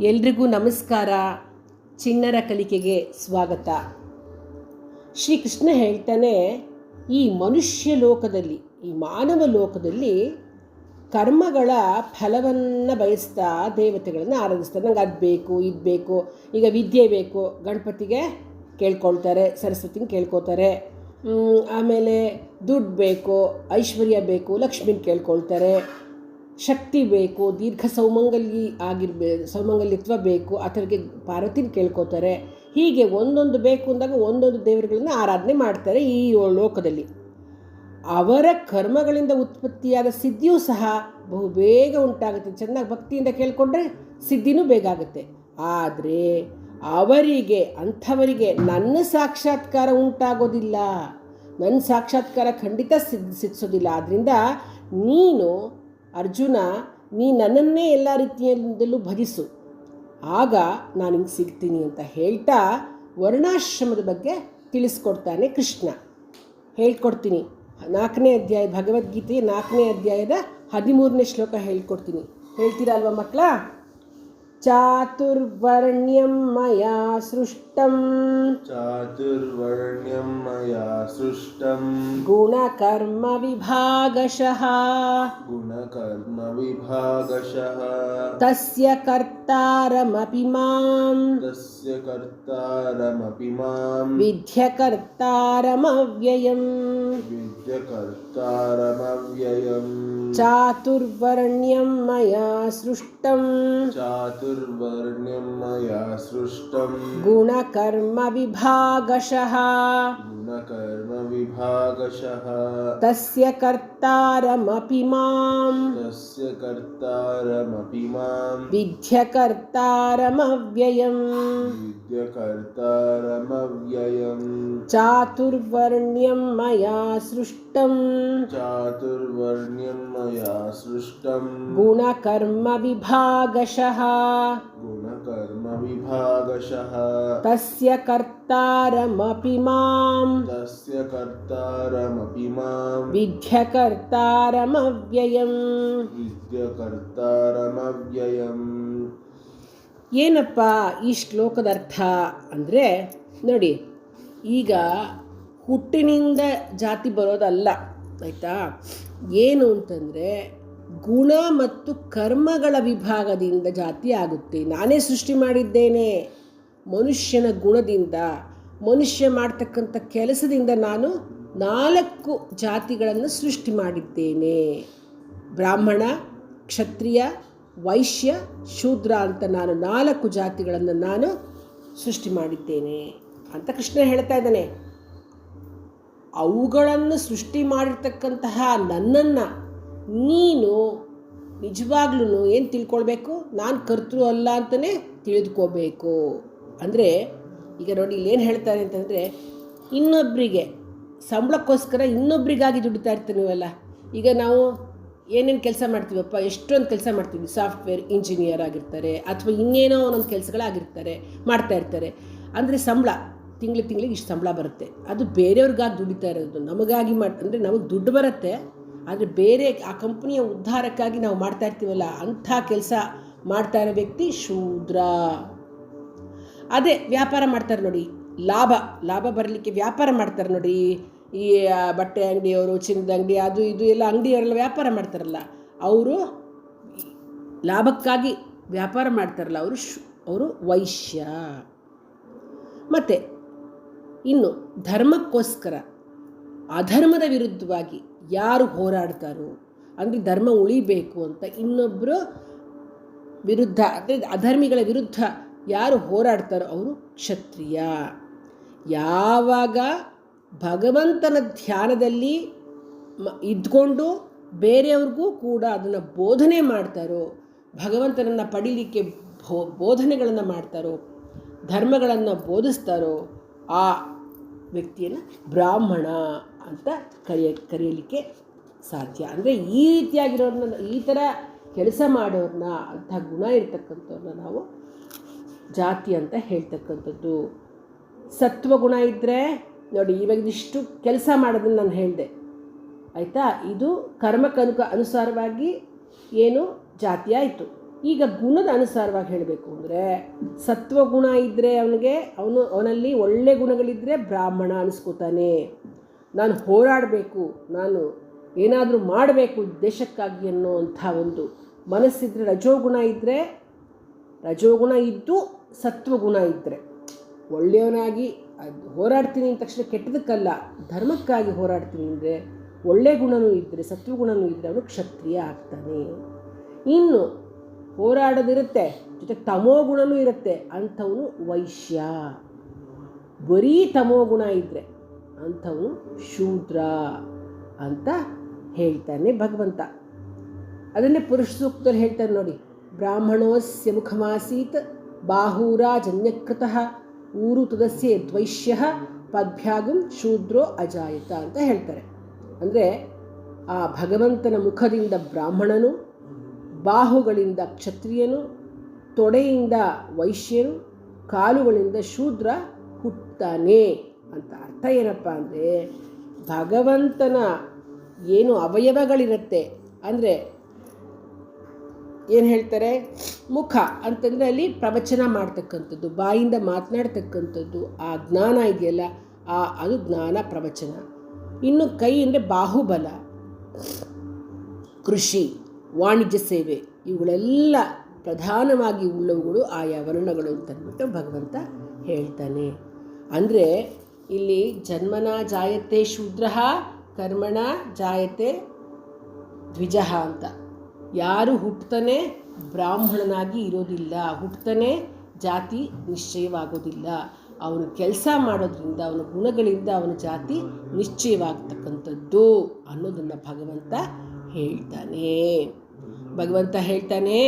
ಎಲ್ರಿಗೂ ನಮಸ್ಕಾರ. ಚಿನ್ನರ ಕಲಿಕೆಗೆ ಸ್ವಾಗತ. ಶ್ರೀಕೃಷ್ಣ ಹೇಳ್ತಾನೆ, ಈ ಮನುಷ್ಯ ಲೋಕದಲ್ಲಿ, ಈ ಮಾನವ ಲೋಕದಲ್ಲಿ ಕರ್ಮಗಳ ಫಲವನ್ನು ಬಯಸ್ತಾ ದೇವತೆಗಳನ್ನು ಆರಾಧಿಸ್ತಾರೆ. ನಂಗೆ ಅದು ಬೇಕು, ಇದು ಬೇಕು, ಈಗ ವಿದ್ಯೆ ಬೇಕು. ಗಣಪತಿಗೆ ಕೇಳ್ಕೊಳ್ತಾರೆ, ಸರಸ್ವತಿನ ಕೇಳ್ಕೊತಾರೆ ಆಮೇಲೆ ದುಡ್ಡು ಬೇಕು, ಐಶ್ವರ್ಯ ಬೇಕು, ಲಕ್ಷ್ಮೀನ ಕೇಳ್ಕೊಳ್ತಾರೆ. ಶಕ್ತಿ ಬೇಕು, ದೀರ್ಘ ಸೌಮಂಗಲಿ ಆಗಿರ್ಬೇ, ಸೌಮಂಗಲ್ಯತ್ವ ಬೇಕು ಅಥರಿಗೆ ಪಾರ್ವತಿನ ಕೇಳ್ಕೋತಾರೆ. ಹೀಗೆ ಒಂದೊಂದು ಬೇಕು ಅಂದಾಗ ಒಂದೊಂದು ದೇವರುಗಳನ್ನ ಆರಾಧನೆ ಮಾಡ್ತಾರೆ ಈ ಲೋಕದಲ್ಲಿ. ಅವರ ಕರ್ಮಗಳಿಂದ ಉತ್ಪತ್ತಿಯಾದ ಸಿದ್ಧಿಯೂ ಸಹ ಬಹು ಬೇಗ ಉಂಟಾಗುತ್ತೆ. ಚೆನ್ನಾಗಿ ಭಕ್ತಿಯಿಂದ ಕೇಳಿಕೊಂಡ್ರೆ ಸಿದ್ಧಿನೂ ಬೇಗ ಆಗುತ್ತೆ. ಆದರೆ ಅವರಿಗೆ, ಅಂಥವರಿಗೆ ನನ್ನ ಸಾಕ್ಷಾತ್ಕಾರ ಉಂಟಾಗೋದಿಲ್ಲ. ನನ್ನ ಸಾಕ್ಷಾತ್ಕಾರ ಖಂಡಿತ ಸಿದ್ಧ ಸಿದ್ಧಿಸೋದಿಲ್ಲ. ಆದ್ದರಿಂದ ನೀನು ಅರ್ಜುನ, ನೀ ನನ್ನನ್ನೇ ಎಲ್ಲ ರೀತಿಯಿಂದಲೂ ಭಜಿಸು. ಆಗ ನಾನು ಹಿಂಗೆ ಸಿಗ್ತೀನಿ ಅಂತ ಹೇಳ್ತಾ ವರ್ಣಾಶ್ರಮದ ಬಗ್ಗೆ ತಿಳಿಸ್ಕೊಡ್ತಾನೆ ಕೃಷ್ಣ. ಹೇಳ್ಕೊಡ್ತೀನಿ. ನಾಲ್ಕನೇ ಅಧ್ಯಾಯ, ಭಗವದ್ಗೀತೆಯ ನಾಲ್ಕನೇ ಅಧ್ಯಾಯದ ಹದಿಮೂರನೇ ಶ್ಲೋಕ ಹೇಳ್ಕೊಡ್ತೀನಿ. ಹೇಳ್ತೀರಾ ಅಲ್ವಾ ಮಕ್ಕಳ? चातुर्वर्ण्यं मया सृष्टं चातुर्वर्ण्यं मया सृष्टं गुणकर्मविभागशः। गुणकर्मविभागशः। तस्य कर्तारमपि माँ तस्य कर्तारमपि माँ विध्यकर्तारमव्ययम् विद्यकर्तारमव्ययम्। चातुर्वर्ण्यं मया सृष्टं चातुर् गुणकर्म मया विभागशः। तस्य कर्तारमपि माम्। तस्य कर्तारमपि माम्। विध्यकर्तारमव्ययम् विद्यकर्तारमव्ययम्। चातुर्वर्ण्यं मया सृष्टम्। चातुर्वर्ण्यं मया सृष्टम्। गुणकर्मविभागशः। गुणकर्मविभागशः। तस्य कर्ता ಕರ್ತಾರಮಪಿ ಮಾಂ तस्य कर्तारमपि मां ವಿದ್ಯಕರ್ತಾರಮವ್ಯಯಂ विद्यकर्तारमव्ययम् ಏನಪ್ಪ ಈ ಶ್ಲೋಕದ ಅರ್ಥ ಅಂದರೆ ನೋಡಿ ಈಗ ಹುಟ್ಟಿನಿಂದ ಜಾತಿ ಬರೋದಲ್ಲ ಆಯಿತಾ ಏನು ಅಂತಂದರೆ ಗುಣ ಮತ್ತು ಕರ್ಮಗಳ ವಿಭಾಗದಿಂದ ಜಾತಿ ಆಗುತ್ತೆ ನಾನೇ ಸೃಷ್ಟಿ ಮಾಡಿದ್ದೇನೆ ಮನುಷ್ಯನ ಗುಣದಿಂದ, ಮನುಷ್ಯ ಮಾಡ್ತಕ್ಕಂಥ ಕೆಲಸದಿಂದ ನಾನು ನಾಲ್ಕು ಜಾತಿಗಳನ್ನು ಸೃಷ್ಟಿ ಮಾಡಿದ್ದೇನೆ. ಬ್ರಾಹ್ಮಣ, ಕ್ಷತ್ರಿಯ, ವೈಶ್ಯ, ಶೂದ್ರ ಅಂತ ನಾನು ನಾಲ್ಕು ಜಾತಿಗಳನ್ನು ನಾನು ಸೃಷ್ಟಿ ಮಾಡಿದ್ದೇನೆ ಅಂತ ಕೃಷ್ಣ ಹೇಳ್ತಾ ಇದ್ದಾನೆ. ಅವುಗಳನ್ನು ಸೃಷ್ಟಿ ಮಾಡಿರ್ತಕ್ಕಂತಹ ನನ್ನನ್ನು ನೀನು ನಿಜವಾಗ್ಲೂ ಏನು ತಿಳ್ಕೊಳ್ಬೇಕು? ನಾನು ಕರ್ತೃ ಅಲ್ಲ ಅಂತಲೇ ತಿಳಿದುಕೋಬೇಕು ಅಂದರೆ, ಈಗ ನೋಡಿ ಇಲ್ಲಿ ಏನು ಹೇಳ್ತಾರೆ ಅಂತಂದರೆ ಇನ್ನೊಬ್ಬರಿಗೆ ಸಂಬಳಕ್ಕೋಸ್ಕರ ಇನ್ನೊಬ್ಬರಿಗಾಗಿ ದುಡಿತಾ ಇರ್ತೀವಿ ನೀವೆಲ್ಲ. ಈಗ ನಾವು ಏನೇನು ಕೆಲಸ ಮಾಡ್ತೀವಪ್ಪ, ಎಷ್ಟೊಂದು ಕೆಲಸ ಮಾಡ್ತೀವಿ. ಸಾಫ್ಟ್ವೇರ್ ಇಂಜಿನಿಯರ್ ಆಗಿರ್ತಾರೆ, ಅಥವಾ ಇನ್ನೇನೋ ಒಂದೊಂದು ಕೆಲಸಗಳಾಗಿರ್ತಾರೆ, ಮಾಡ್ತಾ ಇರ್ತಾರೆ. ಅಂದರೆ ಸಂಬಳ ತಿಂಗಳು ತಿಂಗಳಿಗೆ ಇಷ್ಟು ಸಂಬಳ ಬರುತ್ತೆ. ಅದು ಬೇರೆಯವ್ರಿಗಾಗಿ ದುಡಿತಾ ಇರೋದು. ನಮಗಾಗಿ ಮಾಡಿ, ಅಂದರೆ ನಮಗೆ ದುಡ್ಡು ಬರುತ್ತೆ, ಆದರೆ ಬೇರೆ ಆ ಕಂಪ್ನಿಯ ಉದ್ಧಾರಕ್ಕಾಗಿ ನಾವು ಮಾಡ್ತಾ ಇರ್ತೀವಲ್ಲ, ಅಂಥ ಕೆಲಸ ಮಾಡ್ತಾ ಇರೋ ವ್ಯಕ್ತಿ ಶೂದ್ರ. ಅದೇ ವ್ಯಾಪಾರ ಮಾಡ್ತಾರೆ ನೋಡಿ. ಲಾಭ ಲಾಭ ಬರಲಿಕ್ಕೆ ವ್ಯಾಪಾರ ಮಾಡ್ತಾರೆ ನೋಡಿ. ಈ ಬಟ್ಟೆ ಅಂಗಡಿಯವರು, ಚಿನ್ನದ ಅಂಗಡಿ, ಅದು ಇದು ಎಲ್ಲ ಅಂಗಡಿಯವರೆಲ್ಲ ವ್ಯಾಪಾರ ಮಾಡ್ತಾರಲ್ಲ. ಅವರು ಲಾಭಕ್ಕಾಗಿ ವ್ಯಾಪಾರ ಮಾಡ್ತಾರಲ್ಲ, ಅವರು ಅವರು ವೈಶ್ಯ. ಮತ್ತು, ಇನ್ನು ಧರ್ಮಕ್ಕೋಸ್ಕರ, ಅಧರ್ಮದ ವಿರುದ್ಧವಾಗಿ ಯಾರು ಹೋರಾಡ್ತಾರೋ ಅಂದರೆ ಧರ್ಮ ಉಳಿಬೇಕು ಅಂತ ಇನ್ನೊಬ್ಬರು ವಿರುದ್ಧ ಅಂದರೆ ಅಧರ್ಮಿಗಳ ವಿರುದ್ಧ ಯಾರು ಹೋರಾಡ್ತಾರೋ ಅವರು ಕ್ಷತ್ರಿಯ. ಯಾವಾಗ ಭಗವಂತನ ಧ್ಯಾನದಲ್ಲಿ ಮ, ಇದ್ಕೊಂಡು ಬೇರೆಯವ್ರಿಗೂ ಕೂಡ ಅದನ್ನು ಬೋಧನೆ ಮಾಡ್ತಾರೋ, ಭಗವಂತನನ್ನು ಪಡೀಲಿಕ್ಕೆ ಬೋ ಬೋಧನೆಗಳನ್ನು ಮಾಡ್ತಾರೋ, ಧರ್ಮಗಳನ್ನು ಬೋಧಿಸ್ತಾರೋ, ಆ ವ್ಯಕ್ತಿಯನ್ನು ಬ್ರಾಹ್ಮಣ ಅಂತ ಕರೆಯ, ಕರೆಯಲಿಕ್ಕೆ ಸಾಧ್ಯ. ಅಂದರೆ ಈ ರೀತಿಯಾಗಿರೋರನ್ನ ಈ ಥರ ಕೆಲಸ ಮಾಡೋರನ್ನ ಅಂಥ ಗುಣ ಇರ್ತಕ್ಕಂಥವ್ರನ್ನ ನಾವು ಜಾತಿ ಅಂತ ಹೇಳ್ತಕ್ಕಂಥದ್ದು. ಸತ್ವಗುಣ ಇದ್ದರೆ ನೋಡಿ ಇವಾಗ ಇಷ್ಟು ಕೆಲಸ ಮಾಡೋದನ್ನು ನಾನು ಹೇಳಿದೆ. ಆಯಿತಾ? ಇದು ಕರ್ಮಕನುಕ ಅನುಸಾರವಾಗಿ ಏನು ಜಾತಿ ಆಯಿತು. ಈಗ ಗುಣದ ಅನುಸಾರವಾಗಿ ಹೇಳಬೇಕು ಅಂದರೆ ಸತ್ವಗುಣ ಇದ್ದರೆ ಅವನಿಗೆ ಅವನು ಅವನಲ್ಲಿ ಒಳ್ಳೆ ಗುಣಗಳಿದ್ದರೆ ಬ್ರಾಹ್ಮಣ ಅನಿಸ್ಕೋತಾನೆ. ನಾನು ಹೋರಾಡಬೇಕು, ನಾನು ಏನಾದರೂ ಮಾಡಬೇಕು ದೇಶಕ್ಕಾಗಿ ಅನ್ನೋ ಅಂಥ ಒಂದು ಮನಸ್ಸಿದ್ರೆ ರಜೋಗುಣ ಇದ್ದರೆ ರಜೋಗುಣ ಇದ್ದು ಸತ್ವಗುಣ ಇದ್ದರೆ ಒಳ್ಳೆಯವನಾಗಿ ಅದು ಹೋರಾಡ್ತೀನಿ ಅಂದ ತಕ್ಷಣ ಕೆಟ್ಟದಕ್ಕಲ್ಲ, ಧರ್ಮಕ್ಕಾಗಿ ಹೋರಾಡ್ತೀನಿ ಅಂದರೆ ಒಳ್ಳೆ ಗುಣನೂ ಇದ್ದರೆ ಸತ್ವಗುಣನೂ ಇದ್ದರೆ ಅವನು ಕ್ಷತ್ರಿಯ ಆಗ್ತಾನೆ. ಇನ್ನು ಹೋರಾಡೋದಿರುತ್ತೆ ಜೊತೆ ತಮೋ ಗುಣನೂ ಇರುತ್ತೆ, ಅಂಥವನು ವೈಶ್ಯ. ಬರೀ ತಮೋ ಗುಣ ಇದ್ದರೆ ಅಂಥವನು ಶೂದ್ರ ಅಂತ ಹೇಳ್ತಾನೆ ಭಗವಂತ. ಅದನ್ನೇ ಪುರುಷ ಸೂಕ್ತದಲ್ಲಿ ಹೇಳ್ತಾರೆ ನೋಡಿ, ಬ್ರಾಹ್ಮಣೋಸ್ಯ ಮುಖಮಾಸೀತ್ ಬಾಹೂರಾಜನ್ಯಕೃತಃ ಊರು ತದಸ್ಯ ದ್ವೈಶ್ಯ ಪದ್ಭ್ಯಾಗಂ ಶೂದ್ರೋ ಅಜಾಯಿತ ಅಂತ ಹೇಳ್ತಾರೆ. ಅಂದರೆ ಆ ಭಗವಂತನ ಮುಖದಿಂದ ಬ್ರಾಹ್ಮಣನು, ಬಾಹುಗಳಿಂದ ಕ್ಷತ್ರಿಯನು, ತೊಡೆಯಿಂದ ವೈಶ್ಯನು, ಕಾಲುಗಳಿಂದ ಶೂದ್ರ ಹುಟ್ಟುತ್ತಾನೆ ಅಂತ ಅರ್ಥ ಏನಪ್ಪ ಅಂದರೆ ಭಗವಂತನ ಏನು ಅವಯವಗಳಿರುತ್ತೆ. ಅಂದರೆ ಏನು ಹೇಳ್ತಾರೆ? ಮುಖ ಅಂತಂದರೆ ಅಲ್ಲಿ ಪ್ರವಚನ ಮಾಡ್ತಕ್ಕಂಥದ್ದು, ಬಾಯಿಂದ ಮಾತನಾಡ್ತಕ್ಕಂಥದ್ದು, ಆ ಜ್ಞಾನ ಇದೆಯಲ್ಲ, ಆ, ಅದು ಜ್ಞಾನ ಪ್ರವಚನ. ಇನ್ನು ಕೈ ಅಂದರೆ ಬಾಹುಬಲ, ಕೃಷಿ, ವಾಣಿಜ್ಯ ಸೇವೆ, ಇವುಗಳೆಲ್ಲ ಪ್ರಧಾನವಾಗಿ ಉಳ್ಳವುಗಳು ಆಯಾ ವರ್ಣಗಳು ಅಂತಂದ್ಬಿಟ್ಟು ಭಗವಂತ ಹೇಳ್ತಾನೆ. ಅಂದರೆ ಇಲ್ಲಿ ಜನ್ಮನ ಜಾಯತೆ ಶೂದ್ರ, ಕರ್ಮಣ ಜಾಯತೆ ದ್ವಿಜಃ ಅಂತ. ಯಾರು ಹುಟ್ಟತಾನೆ ಬ್ರಾಹ್ಮಣನಾಗಿ ಇರೋದಿಲ್ಲ ಹುಟ್ಟತಾನೆ ಜಾತಿ ನಿಶ್ಚಯವಾಗೋದಿಲ್ಲ. ಅವನು ಕೆಲಸ ಮಾಡೋದ್ರಿಂದ, ಅವನ ಗುಣಗಳಿಂದ ಅವನ ಜಾತಿ ನಿಶ್ಚಯವಾಗ್ತಕ್ಕಂಥದ್ದು ಅನ್ನೋದನ್ನು ಭಗವಂತ ಹೇಳ್ತಾನೆ. ಭಗವಂತ ಹೇಳ್ತಾನೆ,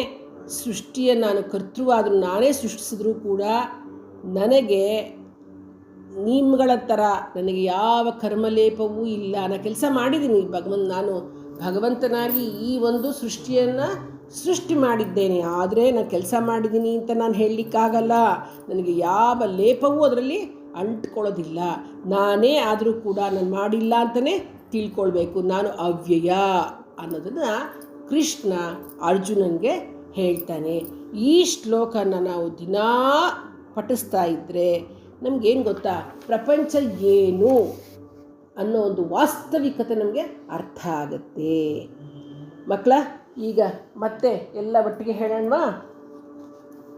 ಸೃಷ್ಟಿಯ ನಾನು ಕರ್ತೃವಾದರೂ ನಾನೇ ಸೃಷ್ಟಿಸಿದ್ರೂ ಕೂಡ ನನಗೆ ನಿಮ್ಗಳ ಥರ ನನಗೆ ಯಾವ ಕರ್ಮಲೇಪವೂ ಇಲ್ಲ. ನಾನು ಕೆಲಸ ಮಾಡಿದ್ದೀನಿ ಭಗವಂತ, ನಾನು ಭಗವಂತನಾಗಿ ಈ ಒಂದು ಸೃಷ್ಟಿಯನ್ನು ಸೃಷ್ಟಿ ಮಾಡಿದ್ದೇನೆ. ಆದರೆ ನಾನು ಕೆಲಸ ಮಾಡಿದ್ದೀನಿ ಅಂತ ನಾನು ಹೇಳಲಿಕ್ಕಾಗಲ್ಲ. ನನಗೆ ಯಾವ ಲೇಪವೂ ಅದರಲ್ಲಿ ಅಂಟ್ಕೊಳ್ಳೋದಿಲ್ಲ. ನಾನೇ ಆದರೂ ಕೂಡ ನಾನು ಮಾಡಿಲ್ಲ ಅಂತಲೇ ತಿಳ್ಕೊಳ್ಬೇಕು. ನಾನು ಅವ್ಯಯ ಅನ್ನೋದನ್ನು ಕೃಷ್ಣ ಅರ್ಜುನನಿಗೆ ಹೇಳ್ತಾನೆ. ಈ ಶ್ಲೋಕನ ನಾವು ದಿನಾ ಪಠಿಸ್ತಾ ಇದ್ದರೆ ನಮಗೇನು ಗೊತ್ತಾ? ಪ್ರಪಂಚ ಏನು? ಅನ್ನೋ ಒಂದು ವಾಸ್ತವಿಕತೆ ನಮಗೆ ಅರ್ಥ ಆಗುತ್ತೆ. ಮಕ್ಕಳ ಈಗ ಮತ್ತೆ ಎಲ್ಲ ಒಟ್ಟಿಗೆ ಹೇಳೋಣವಾ?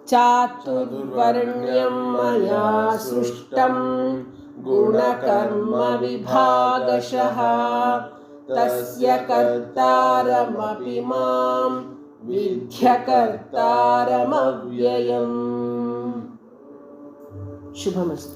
ಚಾತುರ್ವರ್ಣ್ಯಂ ಮಯಾ ಸೃಷ್ಟಂ ಗುಣಕರ್ಮ ವಿಭಾಗಶಃ. ತಸ್ಯ ಕರ್ತಾರಮಪಿ ಮಾಂ ವಿದ್ಯಕರ್ತಾರಮವ್ಯಯಂ ಶುಭಮಸ್ತು.